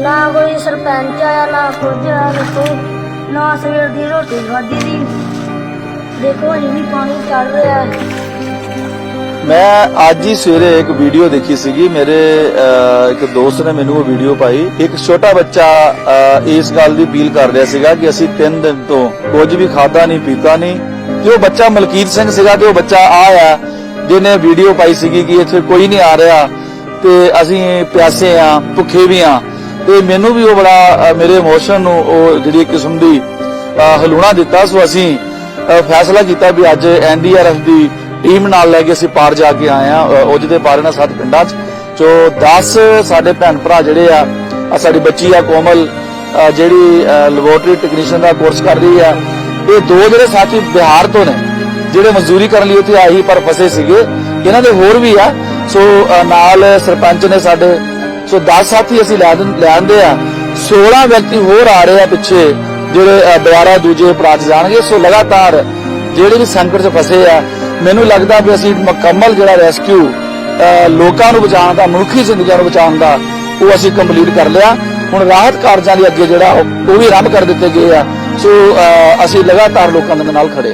ਨਾ ਕੋਈ ਸਰਪੰਚ ਆਇਆ ਨਾ ਕੁਝ ਆਇਆ ਦੇਖੋ, ਨਾ ਸਵੇਰ ਦੀ ਰੋਟੀ ਖਾਧੀ ਦੀ। ਦੇਖੋ ਅਜੇ ਵੀ ਪਾਣੀ ਚੜ ਰਿਹਾ ਹੈ। ਮੈਂ ਅੱਜ ਹੀ ਸਵੇਰੇ ਇੱਕ ਵੀਡੀਓ ਦੇਖੀ ਸੀਗੀ। ਮੇਰੇ ਇੱਕ ਦੋਸਤ ਨੇ ਮੈਨੂੰ ਉਹ ਵੀਡੀਓ ਪਾਈ। ਇੱਕ ਛੋਟਾ ਬੱਚਾ ਇਸ ਗੱਲ ਦੀ ਅਪੀਲ ਕਰ ਰਿਹਾ ਸੀਗਾ ਕਿ ਅਸੀਂ 3 ਦਿਨ ਤੋਂ ਕੁਝ ਵੀ ਖਾਦਾ ਨਹੀਂ, ਪੀਤਾ ਨਹੀਂ। ਤੇ ਉਹ ਬੱਚਾ ਮਲਕੀਤ ਸਿੰਘ ਸੀਗਾ ਤੇ ਉਹ ਬੱਚਾ ਆਇਆ ਜਿਹਨੇ ਵੀਡੀਓ ਪਾਈ ਸੀਗੀ ਕਿ ਇੱਥੇ ਕੋਈ ਨਹੀਂ ਆ ਰਿਹਾ ਤੇ ਅਸੀਂ ਪਿਆਸੇ ਆ, ਭੁੱਖੇ ਵੀ ਆ। ਤੇ ਮੈਨੂੰ ਵੀ ਉਹ ਬੜਾ ਮੇਰੇ ਇਮੋਸ਼ਨ ਨੂੰ ਉਹ ਜਿਹੜੀ ਕਿਸਮ ਦੀ ਹਲੂਣਾ ਦਿੱਤਾ। ਸੋ ਅਸੀਂ ਫੈਸਲਾ ਕੀਤਾ ਵੀ ਅੱਜ ਐਨਡੀਆਰਐਫ ਦੀ ਟੀਮ ਨਾਲ ਲੈ ਕੇ ਅਸੀਂ ਪਾਰ ਜਾ ਕੇ ਆਏ ਆ ਉਹ ਜਿਹਦੇ ਪਾਰ ਇਹਨਾਂ ਸੱਤ ਪਿੰਡਾਂ 'ਚ। ਜੋ 10 ਸਾਡੇ ਭੈਣ ਭਰਾ ਜਿਹੜੇ ਆ ਸਾਡੀ ਬੱਚੀ ਆ ਕੋਮਲ ਜਿਹੜੀ ਲੈਬੋਰਟਰੀ ਟੈਕਨੀਸ਼ੀਅਨ ਦਾ ਕੋਰਸ ਕਰ ਰਹੀ ਆ, ਇਹ ਦੋ ਜਿਹੜੇ ਸਾਥੀ ਬਿਹਾਰ ਤੋਂ ਨੇ, ਜਿਹੜੇ ਮਜ਼ਦੂਰੀ ਕਰਨ ਲਈ ਉੱਥੇ ਆਏ ਸੀ ਪਰ ਫਸੇ ਸੀਗੇ। ਇਹਨਾਂ ਦੇ ਹੋਰ ਵੀ ਆ। ਸੋ ਨਾਲ ਸਰਪੰਚ ਨੇ ਸਾਡੇ ਸੋ 10 ਸਾਥੀ ਅਸੀਂ ਲੈ ਦਿੰ- ਲੈ ਆਂਦੇ ਆ। 16 ਵਿਅਕਤੀ ਹੋਰ ਆ ਰਹੇ ਆ ਪਿੱਛੇ ਜਿਹੜੇ ਅਹ, ਦੁਬਾਰਾ ਦੂਜੇ ਪੜਾਅ ਜਾਣਗੇ। ਸੋ ਲਗਾਤਾਰ ਜਿਹੜੇ ਵੀ ਸੰਕਟ 'ਚ ਫਸੇ ਆ ਮੈਨੂੰ ਲੱਗਦਾ ਵੀ ਅਸੀਂ ਮੁਕੰਮਲ ਜਿਹੜਾ ਰੈਸਕਿਊ ਲੋਕਾਂ ਨੂੰ ਬਚਾਉਣ ਦਾ ਮਨੁੱਖੀ ਜ਼ਿੰਦਗੀਆਂ ਨੂੰ ਬਚਾਉਣ ਦਾ ਉਹ ਅਸੀਂ ਕੰਪਲੀਟ ਕਰ ਲਿਆ। ਹੁਣ ਰਾਹਤ ਕਾਰਜਾਂ ਦੇ ਅੱਗੇ ਜਿਹੜਾ ਉਹ ਵੀ ਆਰੰਭ ਕਰ ਦਿੱਤੇ ਗਏ ਆ। ਸੋ ਅਸੀਂ ਲਗਾਤਾਰ ਲੋਕਾਂ ਦੇ ਨਾਲ ਖੜੇ